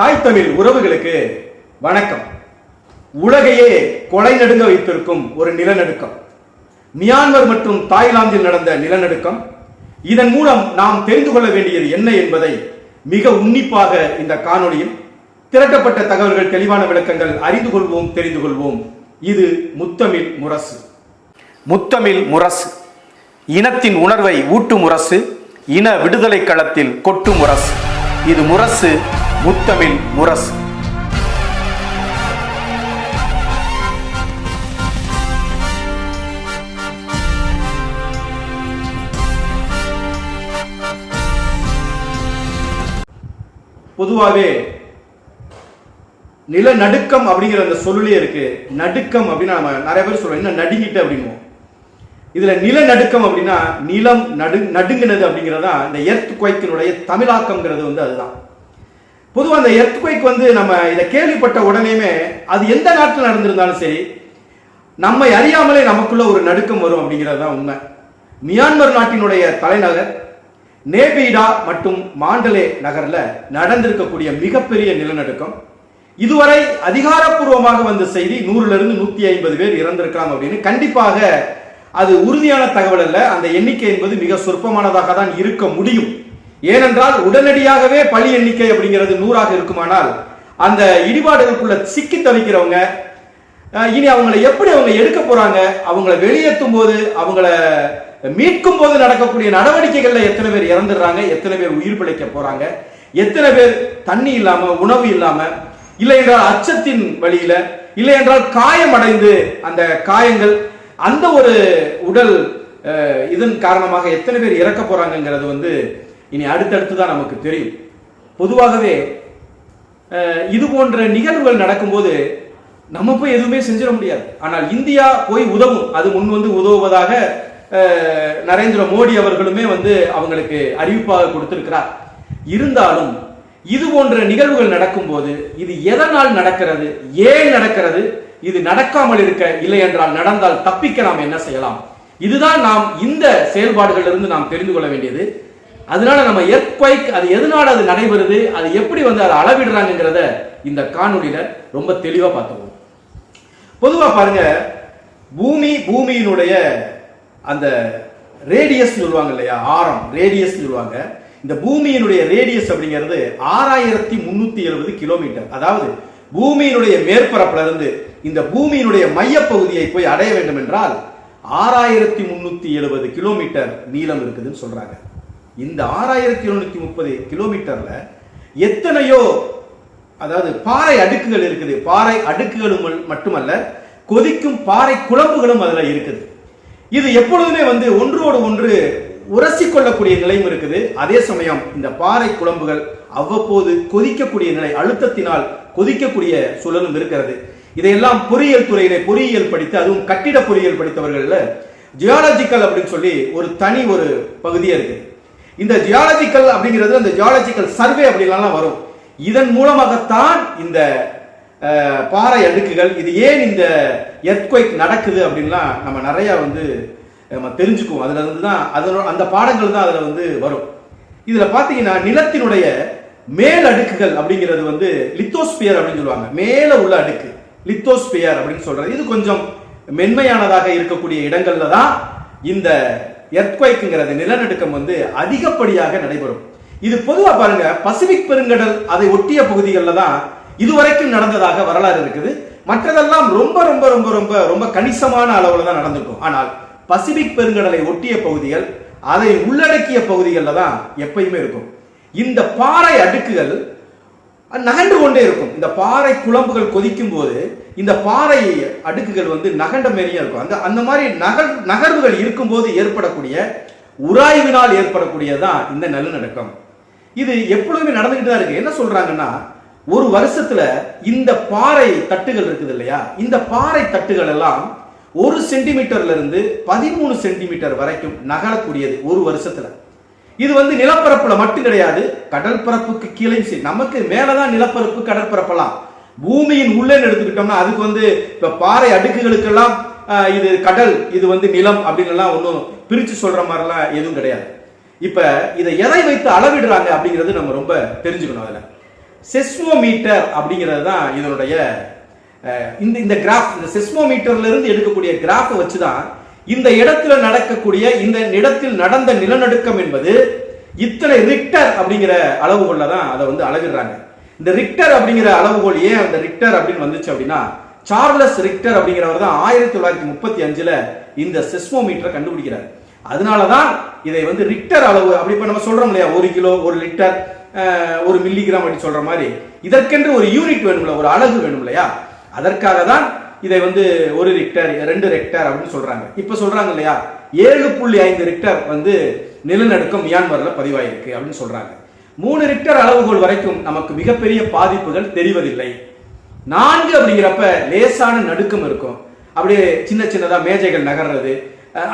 தாய் தமிழ் உறவுகளுக்கு வணக்கம். உலகையே கொலை நடுங்க வைத்திருக்கும் ஒரு நிலநடுக்கம். மியான்மர் மற்றும் தாய்லாந்தில் நடந்த நிலநடுக்கம். இதன் மூலம் நாம் தெரிந்து கொள்ள வேண்டியது என்ன என்பதை மிக உன்னிப்பாக இந்த காணொளியில் திரட்டப்பட்ட தகவல்கள் தெளிவான விளக்கங்கள் அறிந்து கொள்வோம் தெரிந்து கொள்வோம். இது முத்தமிழ் முரசு. முத்தமிழ் முரசு. இனத்தின் உணர்வை ஊட்டும் முரசு. இன விடுதலை களத்தில் கொட்டும் முரசு. இது முரசு முத்தமிழ் முரசு. பொதுவாகவே நிலநடுக்கம் அப்படிங்கிற அந்த சொல்லுலயே இருக்கு. நடுக்கம் அப்படின்னா நம்ம நிறைய பேர் சொல்றோம் என்ன நடுங்கிட்டு அப்படிங்குவோம் இதுல நிலநடுக்கம் அப்படின்னா நிலம் நடு நடுங்கினது அப்படிங்கிறதா இந்த எர்த் குவைக்கினுடைய தமிழாக்கம்ங்கிறது வந்து அதுதான். பொதுவாக அந்த எர்த் குவைக் வந்து நம்ம இதை கேள்விப்பட்ட உடனேயுமே அது எந்த நாட்டில் நடந்திருந்தாலும் சரி நம்மை அறியாமலே நமக்குள்ள ஒரு நடுக்கம் வரும் அப்படிங்கிறது தான் உண்மை. மியான்மர் நாட்டினுடைய தலைநகர் நேபிடா மற்றும் மாண்டலே நகரில் நடந்திருக்கக்கூடிய மிகப்பெரிய நிலநடுக்கம். இதுவரை அதிகாரப்பூர்வமாக வந்த செய்தி நூறுல இருந்து நூத்தி ஐம்பது பேர் இறந்திருக்கலாம் அப்படின்னு. கண்டிப்பாக அது உறுதியான தகவல் அல்ல. அந்த எண்ணிக்கை என்பது மிக சொற்பமானதாக தான் இருக்க முடியும். ஏனென்றால் உடனடியாகவே பலி எண்ணிக்கை அப்படிங்கிறது நூறாக இருக்குமானால் அந்த இடிபாடுகளுக்குள்ள சிக்கி தவிக்கிறவங்க இனி அவங்களை எப்படி அவங்க எடுக்க போறாங்க அவங்கள வெளியேற்றும் போது அவங்கள மீட்கும் போது நடக்கக்கூடிய நடவடிக்கைகள்ல எத்தனை பேர் இறந்துடுறாங்க எத்தனை பேர் உயிர் பிழைக்க போறாங்க எத்தனை பேர் தண்ணி இல்லாம உணவு இல்லாம இல்லை என்றால் அச்சத்தின் வழியில இல்லை என்றால் காயமடைந்து அந்த காயங்கள் அந்த ஒரு உடல் இதன் காரணமாக எத்தனை பேர் இறக்க போறாங்கங்கிறது வந்து இனி அடுத்தடுத்து தான் நமக்கு தெரியும். பொதுவாகவே இது போன்ற நிகழ்வுகள் நடக்கும்போது நம்ம போய் எதுவுமே செஞ்சிட முடியாது. ஆனால் இந்தியா போய் உதவும். அது முன் வந்து உதவுவதாக நரேந்திர மோடி அவர்களுமே வந்து அவங்களுக்கு அறிவிப்பாக கொடுத்திருக்கிறார். இருந்தாலும் இது போன்ற நிகழ்வுகள் நடக்கும்போது இது எதனால் நடக்கிறது? ஏன் நடக்கிறது? இது நடக்காமல் இருக்க இல்லை என்றால் நடந்தால் தப்பிக்க நாம் என்ன செய்யலாம்? இதுதான் நாம் இந்த செயல்பாடுகளிலிருந்து நாம் தெரிந்து கொள்ள வேண்டியது. அதனால நம்ம எர்த்குவைக் அது எதனால அது நடைபெறுது? அது எப்படி வந்து அதை அளவிடுறாங்கிறத இந்த காணொலியில ரொம்ப தெளிவா பார்த்துக்கோம் பொதுவா பாருங்க பூமி பூமியினுடைய அந்த ரேடியஸ் சொல்லுவாங்க இல்லையா? ஆரம் ரேடியஸ் சொல்லுவாங்க. இந்த பூமியினுடைய ரேடியஸ் அப்படிங்கிறது ஆறாயிரத்தி முன்னூத்தி எழுபது கிலோமீட்டர் அதாவது பூமியினுடைய மேற்பரப்புல இருந்து இந்த பூமியினுடைய மையப்பகுதியை போய் அடைய வேண்டும் என்றால் ஆறாயிரத்தி முன்னூத்தி எழுபது கிலோமீட்டர் நீளம் இருக்குதுன்னு சொல்றாங்க. இந்த ஆறாயிரத்தி எழுநூத்தி முப்பது கிலோமீட்டர்ல எத்தனையோ அதாவது பாறை அடுக்குகள் இருக்குது. பாறை அடுக்குகளும் மட்டுமல்ல கொதிக்கும் பாறை குழம்புகளும் அதுல இருக்குது. இது எப்பொழுதுமே வந்து ஒன்றோடு ஒன்று உரசிக்கொள்ளக்கூடிய நிலையும் இருக்குது. அதே சமயம் இந்த பாறை குழம்புகள் அவ்வப்போது கொதிக்கக்கூடிய நிலை அழுத்தத்தினால் கொதிக்கக்கூடிய சூழலும் இருக்கிறது. இதையெல்லாம் பொறியியல் துறையிலே பொறியியல் படித்து அதுவும் கட்டிட பொறியியல் படித்தவர்கள்ல ஜியாலஜிக்கல் அப்படின்னு சொல்லி ஒரு தனி ஒரு பகுதியே இருக்குது இந்த ஜியாலஜிக்கல் அப்படிங்கிறது அந்த ஜியாலஜிக்கல் சர்வே அப்படிலாம் வரும். இதன் மூலமாகத்தான் இந்த பாறை அடுக்குகள் இது ஏன் இந்த எர்த்குவைக் நடக்குது அப்படின்லாம் நம்ம நிறைய வந்து நம்ம தெரிஞ்சுக்குவோம். அதுல இருந்து தான் அதனோட அந்த பாடங்கள் தான் அதுல வந்து வரும். இதுல பாத்தீங்கன்னா நிலத்தினுடைய மேல் அடுக்குகள் அப்படிங்கிறது வந்து லித்தோஸ்பியர் அப்படின்னு சொல்லுவாங்க. மேல உள்ள அடுக்கு லித்தோஸ்பியர் அப்படின்னு சொல்றது. இது கொஞ்சம் மென்மையானதாக இருக்கக்கூடிய இடங்கள்ல தான் இந்த எர்த்குவைக்குங்கிறது நிலநடுக்கம் வந்து அதிகப்படியாக நடைபெறும். இது பொதுவா பாருங்க பசிபிக் பெருங்கடல் அதை ஒட்டிய பகுதிகளில் தான் இதுவரைக்கும் நடந்ததாக வரலாறு இருக்குது. மற்றதெல்லாம் ரொம்ப ரொம்ப ரொம்ப ரொம்ப ரொம்ப கணிசமான அளவுல தான் நடந்திருக்கும். ஆனால் பசிபிக் பெருங்கடலை ஒட்டிய பகுதிகள் அதை உள்ளடக்கிய பகுதிகளில் தான் எப்பயுமே இருக்கும். இந்த பாறை அடுக்குகள் நகண்டு கொண்டே இருக்கும். இந்த பாறை குழம்புகள் கொதிக்கும் போது இந்த பாறை அடுக்குகள் வந்து நகண்ட மாரியும் இருக்கும். அந்த அந்த மாதிரி நகர் நகர்வுகள் இருக்கும்போது ஏற்படக்கூடிய உராய்வினால் ஏற்படக்கூடியதான் இந்த நிலநடுக்கம் இது எப்பொழுதுமே நடந்துகிட்டு தான் இருக்கு. என்ன சொல்றாங்கன்னா ஒரு வருஷத்துல இந்த பாறை தட்டுகள் இருக்குது இல்லையா? இந்த பாறை தட்டுகள் எல்லாம் ஒரு சென்டிமீட்டர்ல இருந்து பதிமூணு சென்டிமீட்டர் வரைக்கும் நகரக்கூடியது ஒரு வருஷத்துல. இது வந்து நிலப்பரப்புல மட்டும் கிடையாது கடல் பரப்புக்கு கீழே சரி நமக்கு மேலதான் நிலப்பரப்பு கடற்பரப்பெல்லாம். பூமியின் உள்ளே எடுத்துக்கிட்டோம்னா அதுக்கு வந்து இப்ப பாறை அடுக்குகளுக்கெல்லாம் இது கடல் இது வந்து நிலம் அப்படின்னு ஒன்றும் பிரிச்சு சொல்ற மாதிரிலாம் எதுவும் கிடையாது. இப்ப இதை எதை வைத்து அளவிடுறாங்க அப்படிங்கிறது நம்ம ரொம்ப தெரிஞ்சுக்கணும் அதுல. செஸ்மோமீட்டர் அப்படிங்கிறது தான் இதனுடைய இந்த இந்த கிராஃப் இந்த செஸ்மோமீட்டர்ல இருந்து எடுக்கக்கூடிய கிராஃபை வச்சு தான் இந்த இடத்துல நடக்கக்கூடிய இந்த இடத்தில் நடந்த நிலநடுக்கம் என்பது இத்தனை ரிக்டர் அப்படிங்கிற அளவுகோல்ல தான் அதை வந்து அளவிடுறாங்க. இந்த ரிக்டர் அப்படிங்கிற அளவுகோல் ஏன் அந்த ரிக்டர் அப்படின்னு வந்துச்சு அப்படின்னா சார்லஸ் ரிக்டர் அப்படிங்கிறவர் தான் ஆயிரத்தி தொள்ளாயிரத்தி முப்பத்தி அஞ்சுல இந்த செஸ்மோமீட்டரை கண்டுபிடிக்கிறார். அதனால தான் இதை வந்து ரிக்டர் அளவு அப்படி இப்ப நம்ம சொல்றோம் இல்லையா ஒரு கிலோ ஒரு லிட்டர் ஒரு மில்லிகிராம் அப்படி சொல்ற மாதிரி. இதற்கென்று ஒரு யூனிட் வேணும்ல ஒரு அலகு வேணும் இல்லையா அதற்காக தான் இதை வந்து ஒரு ரிக்டர் ரெண்டு ரெக்டர் அப்படின்னு சொல்றாங்க. இப்ப சொல்றாங்க இல்லையா? ஏழு புள்ளி ஐந்து ரிக்டர் வந்து நிலநடுக்கம் மியான்மர்ல பதிவாயிருக்கு அப்படின்னு சொல்றாங்க. மூணு ரிக்டர் அளவுகோல் வரைக்கும் நமக்கு மிகப்பெரிய பாதிப்புகள் தெரிவதில்லை. நான்கு அப்படிங்கிறப்ப லேசான நடுக்கம் இருக்கும். அப்படியே சின்ன சின்னதா மேஜைகள் நகர்றது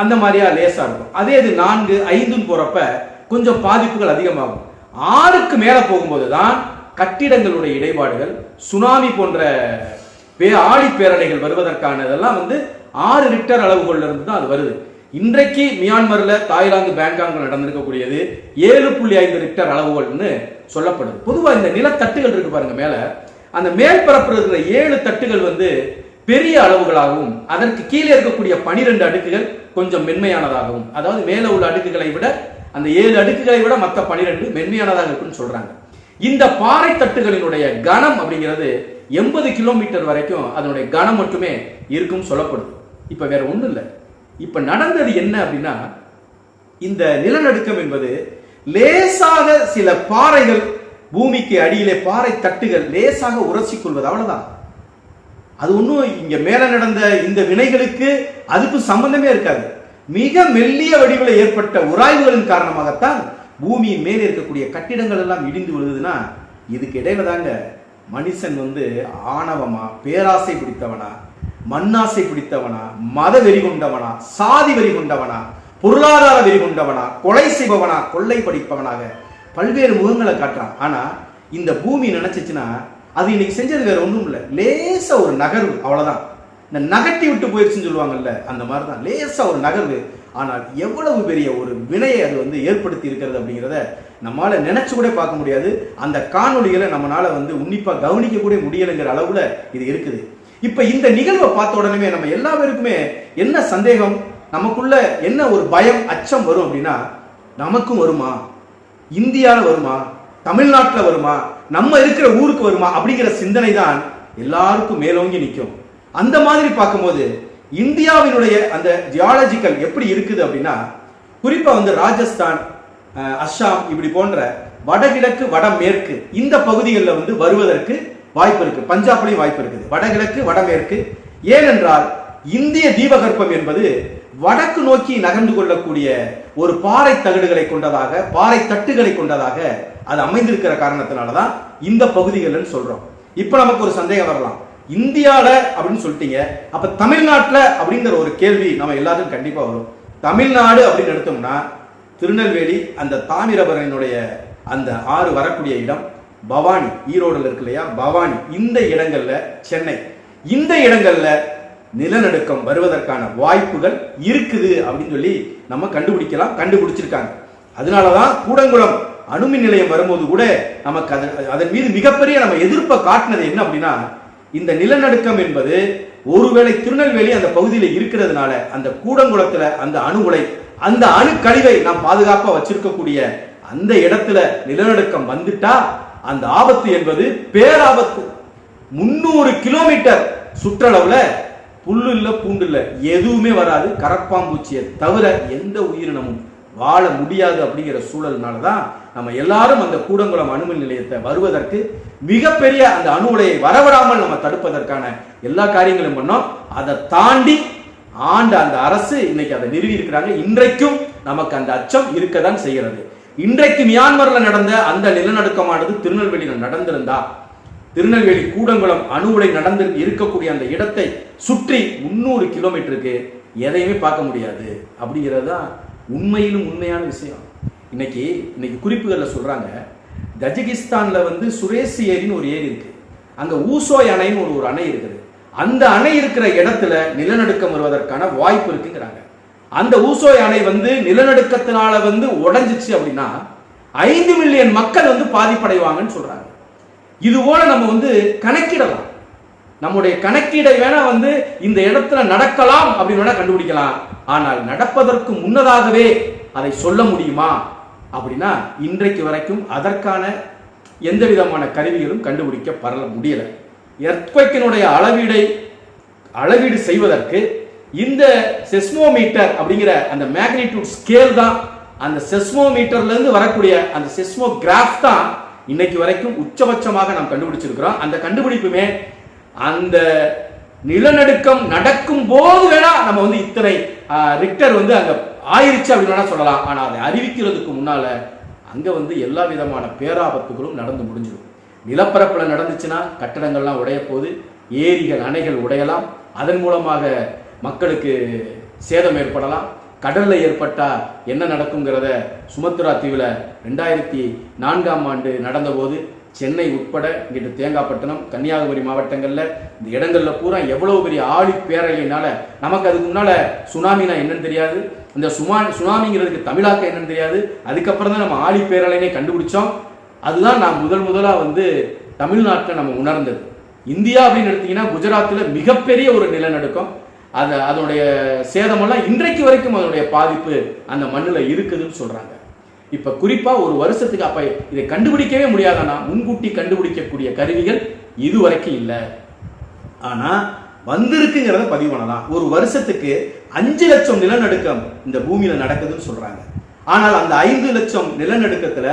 அந்த மாதிரியா லேசா இருக்கும். அதே இது நான்கு ஐந்துன்னு போறப்ப கொஞ்சம் பாதிப்புகள் அதிகமாகும். ஆறுக்கு மேல போகும்போது தான் கட்டிடங்களுடைய இடைபாடுகள் சுனாமி போன்ற பே ஆழி பேரலைகள் வருவதற்கானதெல்லாம் வந்து ஆறு ரிக்டர் அளவுகோல்ல இருந்து தான் அது வருது. இன்றைக்கு மியான்மர்ல தாய்லாந்து பேங்காங்கில் நடந்திருக்கக்கூடியது ஏழு புள்ளி ஐந்து ரிக்டர் அளவுகோல்னு சொல்லப்படுது. பொதுவாக இந்த நிலத்தட்டுகள் இருக்கு பாருங்க மேல. அந்த மேற்பரப்பில் இருக்கிற ஏழு தட்டுகள் வந்து பெரிய அளவுகளாகவும் அதற்கு கீழே இருக்கக்கூடிய பனிரெண்டு அடுக்குகள் கொஞ்சம் மென்மையானதாகவும் அதாவது மேலே உள்ள அடுக்குகளை விட அந்த ஏழு அடுக்குகளை விட மற்ற பனிரெண்டு மென்மையானதாக இருக்குன்னு சொல்றாங்க. இந்த பாறை தட்டுகளினுடைய கனம் அப்படிங்கிறது எண்பது கிலோமீட்டர் வரைக்கும் அதனுடைய கனம் மட்டுமே இருக்கும் சொல்லப்படுது. இப்ப வேற ஒண்ணும் இல்லை. இப்ப நடந்தது என்ன அப்படின்னா இந்த நிலநடுக்கம் என்பது லேசாக சில பாறைகள் பூமிக்கு அடியிலே பாறை தட்டுகள் லேசாக உரசி கொள்வது. அவ்வளவுதான். அது ஒன்றும் இங்க மேல நடந்த இந்த வினைகளுக்கு அதுக்கும் சம்பந்தமே இருக்காது. மிக மெல்லிய வடிவில் ஏற்பட்ட உராய்வுகளின் காரணமாகத்தான் பூமியின் மேலே இருக்கக்கூடிய கட்டிடங்கள் எல்லாம் இடிந்து விழுதுன்னா இதுக்கு இடையில தாங்க மனுஷன் வந்து ஆணவமா பேராசை பிடித்தவனா மண்ணாசை பிடித்தவனா மத வெறி கொண்டவனா சாதி வெறி கொண்டவனா பொருளாதார வெறி கொண்டவனா கொலை செய்பவனா கொள்ளை படிப்பவனாக பல்வேறு முகங்களை காட்டுறான். ஆனா இந்த பூமி நினைச்சிச்சுன்னா அது இன்னைக்கு செஞ்சது வேற ஒன்றும் இல்லை. லேசா ஒரு நகர்வு அவ்வளவுதான். இந்த நகட்டி விட்டு போயிருச்சுன்னு சொல்லுவாங்கல்ல அந்த மாதிரி தான் லேசா ஒரு நகர்வு. ஆனால் எவ்வளவு பெரிய ஒரு வினையை அது வந்து ஏற்படுத்தி இருக்கிறது அப்படிங்கிறத நம்மளால் நினைச்சு கூட பார்க்க முடியாது. அந்த காணொலிகளை நம்மளால் வந்து உன்னிப்பாக கவனிக்க கூட முடியலைங்கிற அளவில் இது இருக்குது. இப்போ இந்த நிகழ்வை பார்த்த உடனே நம்ம எல்லா பேருக்குமே என்ன சந்தேகம்? நமக்குள்ள என்ன ஒரு பயம் அச்சம் வரும் அப்படின்னா நமக்கும் வருமா? இந்தியாவில் வருமா? தமிழ்நாட்டில் வருமா? நம்ம இருக்கிற ஊருக்கு வருமா? அப்படிங்கிற சிந்தனை தான் எல்லாருக்கும் மேலோங்கி நிற்கும். அந்த மாதிரி பார்க்கும்போது இந்தியாவினுடைய அந்த ஜியாலஜிக்கல் எப்படி இருக்குது அப்படின்னா குறிப்பாக வந்து ராஜஸ்தான் அஸ்ஸாம் இப்படி போன்ற வடகிழக்கு வடமேற்கு இந்த பகுதிகளில் வந்து வருவதற்கு வாய்ப்பு இருக்கு. பஞ்சாப்லேயும் வாய்ப்பு இருக்குது. வடகிழக்கு வடமேற்கு. ஏனென்றால் இந்திய தீபகற்பம் என்பது வடக்கு நோக்கி நகர்ந்து கொள்ளக்கூடிய ஒரு பாறை தகடுகளை கொண்டதாக பாறை தட்டுகளை கொண்டதாக அது அமைந்திருக்கிற காரணத்தினால தான் இந்த பகுதிகள்னு சொல்றோம். இப்போ நமக்கு ஒரு சந்தேகம் வரலாம். இந்தியாவில் அப்படின்னு சொல்லிட்டீங்க. அப்போ தமிழ்நாட்டில் அப்படிங்கிற ஒரு கேள்வி நம்ம எல்லாத்துக்கும் கண்டிப்பாக வரும். தமிழ்நாடு அப்படின்னு எடுத்தோம்னா திருநெல்வேலி அந்த தாமிரபரணியினுடைய அந்த ஆறு வரக்கூடிய இடம் பவானி ஈரோடில் இருக்கு இல்லையா? பவானி. இந்த இடங்களில் சென்னை. இந்த இடங்களில் நிலநடுக்கம் வருவதற்கான வாய்ப்புகள் இருக்குது அப்படின்னு சொல்லி நம்ம கண்டுபிடிக்கலாம் கண்டுபிடிச்சிருக்காங்க. அதனால தான் கூடங்குளம் அணுமின் நிலையம் வரும்போது கூட நமக்கு அது அதன் மீது மிகப்பெரிய நம்ம எதிர்ப்பை காட்டினது என்ன அப்படின்னா இந்த நிலநடுக்கம் என்பது ஒருவேளை திருநெல்வேலி அந்த பகுதியில் இருக்கிறதுனால அந்த கூடங்குளத்துல அந்த அணு உலை அந்த அணுக்கழிவை நாம் பாதுகாப்பா வச்சிருக்கக்கூடிய அந்த இடத்துல நிலநடுக்கம் வந்துட்டா அந்த ஆபத்து என்பது பேராபத்து. முன்னூறு கிலோமீட்டர் சுற்றளவுல புல்லு இல்லை பூண்டு இல்லை எதுவுமே வராது. கரப்பாம்பூச்சியை தவிர எந்த உயிரினமும் வாழ முடியாது அப்படிங்கிற சூழல்னால தான் நம்ம எல்லாரும் அந்த கூடங்குளம் அணுமின் நிலையத்தை வருவதற்கு மிகப்பெரிய அந்த அணு உலையை வரவிடாமல் நம்ம தடுப்பதற்கான எல்லா காரியங்களும் பண்ணோம். அதை தாண்டி ஆண்ட அந்த அரசு இன்னைக்கு அதை நிறுவி இருக்கிறாங்க இன்றைக்கும் நமக்கு அந்த அச்சம் இருக்கதான் செய்கிறது. இன்றைக்கு மியான்மர்ல நடந்த அந்த நிலநடுக்கமானது திருநெல்வேலியில் நடந்திருந்தா திருநெல்வேலி கூடங்குளம் அணு உலை நடந்து இருக்கக்கூடிய அந்த இடத்தை சுற்றி முன்னூறு கிலோமீட்டருக்கு எதையுமே பார்க்க முடியாது. அப்படிங்கிறது தான் உண்மையிலும் உண்மையான விஷயம். இன்னைக்கு இன்னைக்கு குறிப்புகளில் சொல்கிறாங்க கஜகிஸ்தான்ல வந்து சுரேசி ஏரின்னு ஒரு ஏரி இருக்கு. அங்கே ஊசோய் அணைன்னு ஒரு ஒரு அணை இருக்குது. அந்த அணை இருக்கிற இடத்துல நிலநடுக்கம் வருவதற்கான வாய்ப்பு இருக்குங்கிறாங்க. அந்த ஊசோய் அணை வந்து நிலநடுக்கத்தினால வந்து உடஞ்சிச்சு அப்படின்னா ஐந்து மில்லியன் மக்கள் வந்து பாதிப்படைவாங்கன்னு சொல்றாங்க. இது போல நம்ம வந்து கணக்கிடலாம். நம்முடைய கணக்கீடை வேணா வந்து இந்த இடத்துல நடக்கலாம் அப்படின்னு வேணா கண்டுபிடிக்கலாம். ஆனால் நடப்பதற்கு முன்னதாகவே அதை சொல்ல முடியுமா? அப்படின்னா இன்றைக்கு வரைக்கும் அதற்கான எந்த விதமான கருவிகளும் கண்டுபிடிக்கப்பட முடியலை. எர்த்குவைக்கினுடைய அளவீடை அளவீடு செய்வதற்கு இந்த செஸ்மோமீட்டர் அப்படிங்கிற அந்த மேக்னிடியூட் ஸ்கேல் தான் அந்த செஸ்மோமீட்டர்லேருந்து வரக்கூடிய அந்த செஸ்மோகிராஃப் தான் இன்னைக்கு வரைக்கும் உச்சபட்சமாக நாம் கண்டுபிடிச்சிருக்கிறோம். அந்த கண்டுபிடிப்புமே அந்த நிலநடுக்கம் நடக்கும் போது வேணா நம்ம வந்து இத்தனை ரிக்டர் வந்து அங்கே ஆயிருச்சு அப்படின்னு சொல்லலாம். ஆனால் அதை அறிவிக்கிறதுக்கு முன்னால் அங்கே வந்து எல்லா விதமான பேராபத்துகளும் நடந்து முடிஞ்சிடும். நிலப்பரப்பில் நடந்துச்சுன்னா கட்டடங்கள்லாம் உடைய போது ஏரிகள் அணைகள் உடையலாம். அதன் மூலமாக மக்களுக்கு சேதம் ஏற்படலாம். கடலில் ஏற்பட்டால் என்ன நடக்குங்கிறத சுமத்ரா தீவில் ரெண்டாயிரத்தி நான்காம் ஆண்டு நடந்தபோது சென்னை உட்பட இங்கிட்டு தேங்காப்பட்டினம் கன்னியாகுமரி மாவட்டங்களில் இந்த இடங்களில் பூரா எவ்வளோ பெரிய ஆழி பேரலையினால நமக்கு அதுக்கு முன்னால் சுனாமினா என்னன்னு தெரியாது. இந்த சுமா சுனாமிங்கிறதுக்கு தமிழாக்க என்னன்னு தெரியாது. அதுக்கப்புறம் தான் நம்ம ஆழி பேரலைனே கண்டுபிடிச்சோம். அதுதான் நான் முதல் முதலாக வந்து தமிழ்நாட்டில் நம்ம உணர்ந்தது. இந்தியா அப்படின்னு எடுத்தீங்கன்னா குஜராத்தில் மிகப்பெரிய ஒரு நிலநடுக்கம். அது அதனுடைய சேதமெல்லாம் இன்றைக்கு வரைக்கும் அதனுடைய பாதிப்பு அந்த மண்ணில் இருக்குதுன்னு சொல்கிறாங்க இப்ப குறிப்பா ஒரு வருஷத்துக்கு அப்ப இதை கண்டுபிடிக்கவே முடியாதானா? முன்கூட்டி கண்டுபிடிக்கக்கூடிய கருவிகள் இதுவரைக்கும் இல்லை. ஆனா வந்திருக்குங்கிறத பதிவு பண்ணலாம். ஒரு வருஷத்துக்கு அஞ்சு லட்சம் நிலநடுக்கம் இந்த பூமியில நடக்குதுன்னு சொல்றாங்க. ஆனால் அந்த ஐந்து லட்சம் நிலநடுக்கத்துல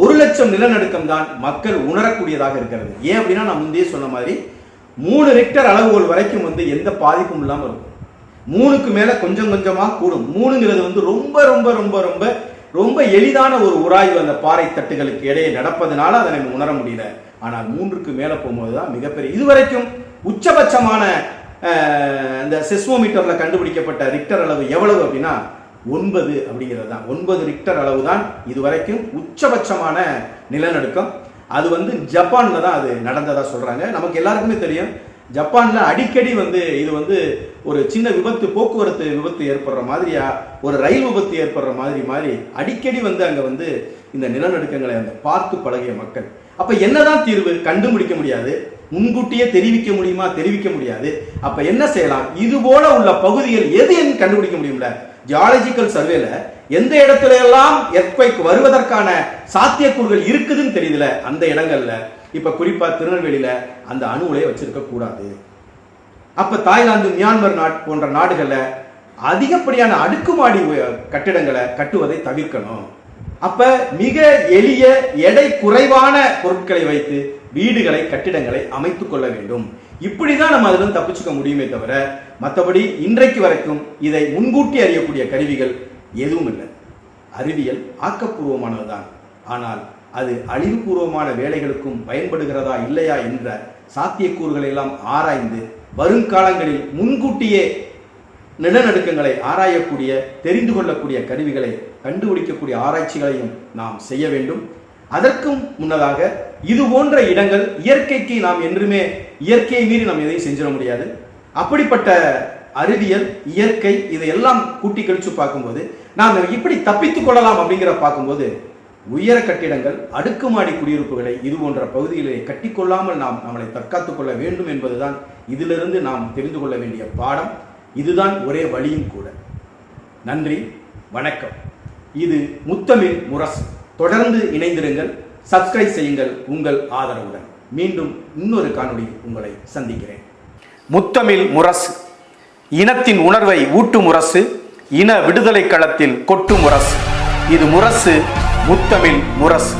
ஒரு லட்சம் நிலநடுக்கம் தான் மக்கள் உணரக்கூடியதாக இருக்கிறது. ஏன் அப்படின்னா நான் முந்தைய சொன்ன மாதிரி மூணு ரிக்டர் அளவுகள் வரைக்கும் வந்து எந்த பாதிப்பும் இல்லாமல் இருக்கும். மூணுக்கு மேல கொஞ்சம் கொஞ்சமா கூடும். மூணுங்கிறது வந்து ரொம்ப ரொம்ப ரொம்ப ரொம்ப ரொம்ப எளிதான ஒரு உராய்வு அந்த பாறை தட்டுகளுக்கு இடையே நடப்பதனால அதை நம்ம உணர முடியல. ஆனால் மூன்றுக்கு மேலே போகும்போது தான் மிகப்பெரிய இதுவரைக்கும் உச்சபட்சமான இந்த செஸ்மோமீட்டரில் கண்டுபிடிக்கப்பட்ட ரிக்டர் அளவு எவ்வளவு அப்படின்னா ஒன்பது அப்படிங்கிறது தான் ஒன்பது ரிக்டர் அளவு தான் இதுவரைக்கும் உச்சபட்சமான நிலநடுக்கம். அது வந்து ஜப்பானில் தான் அது நடந்ததாக சொல்கிறாங்க நமக்கு எல்லாருக்குமே தெரியும். ஜப்பானில் அடிக்கடி வந்து இது வந்து ஒரு சின்ன விபத்து போக்குவரத்து விபத்து ஏற்படுற மாதிரியா ஒரு ரயில் விபத்து ஏற்படுற மாதிரி மாதிரி அடிக்கடி வந்து அங்கே வந்து இந்த நிலநடுக்கங்களை அந்த பார்த்து பழகிய மக்கள். அப்போ என்னதான் தீர்வு? கண்டுபிடிக்க முடியாது. முன்கூட்டியே தெரிவிக்க முடியுமா? தெரிவிக்க முடியாது. அப்ப என்ன செய்யலாம்? இது போல உள்ள பகுதிகள் எது என்று கண்டுபிடிக்க முடியும்ல? ஜியாலஜிக்கல் சர்வேல எந்த இடத்துல எல்லாம் எர்த்குவைக் வருவதற்கான சாத்தியக்கூறுகள் இருக்குதுன்னு தெரியுதுல? அந்த இடங்கள்ல. இப்ப குறிப்பா திருநெல்வேலியில அந்த அணு உலையை வச்சிருக்க கூடாது. அப்ப தாய்லாந்து மியான்மர் நாட் போன்ற நாடுகள்ல அதிகப்படியான அடுக்குமாடி கட்டிடங்களை கட்டுவதை தவிர்க்கணும். அப்ப மிக எளிய எடை குறைவான பொருட்களை வைத்து வீடுகளை கட்டிடங்களை அமைத்துக் கொள்ள வேண்டும். இப்படிதான் நம்ம அதிலிருந்து தப்பிச்சுக்க முடியுமே தவிர மற்றபடி இன்றைக்கு வரைக்கும் இதை முன்கூட்டி அறியக்கூடிய கருவிகள் எதுவும் இல்லை. அறிவியல் ஆக்கப்பூர்வமானதுதான் ஆனால் அது அழிவுபூர்வமான வேலைகளுக்கும் பயன்படுகிறதா இல்லையா என்ற சாத்தியக்கூறுகளை எல்லாம் ஆராய்ந்து வருங்காலங்களில் முன்கூட்டியே நிலநடுக்கங்களை ஆராயக்கூடிய தெரிந்து கொள்ளக்கூடிய கருவிகளை கண்டுபிடிக்கக்கூடிய ஆராய்ச்சிகளையும் நாம் செய்ய வேண்டும். அதற்கும் முன்னதாக இது போன்ற இடங்கள் இயற்கைக்கு நாம் என்றுமே இயற்கையை மீறி நாம் எதையும் செஞ்சிட முடியாது. அப்படிப்பட்ட அறிவியல் இயற்கை இதையெல்லாம் கூட்டி கழிச்சு பார்க்கும்போது நாம் இப்படி தப்பித்துக் கொள்ளலாம் அப்படிங்கிற பார்க்கும்போது உயர கட்டிடங்கள் அடுக்குமாடி குடியிருப்புகளை இது போன்ற பகுதிகளை கட்டிக்கொள்ளாமல் நாம் நம்மளை தற்காத்துக் கொள்ள வேண்டும் என்பதுதான் இதிலிருந்து நாம் தெரிந்து கொள்ள வேண்டிய பாடம். இதுதான் ஒரே வழியும் கூட. நன்றி வணக்கம். இது முத்தமிழ் முரசு. தொடர்ந்து இணைந்திருங்கள். சப்ஸ்கிரைப் செய்யுங்கள் உங்கள் ஆதரவுடன். மீண்டும் இன்னொரு காணொளி உங்களை சந்திக்கிறேன். முத்தமிழ் முரசு. இனத்தின் உணர்வை ஊட்டு முரசு. இன விடுதலை களத்தில் கொட்டு முரசு. இது முரசு முத்தமிழ் முரசு.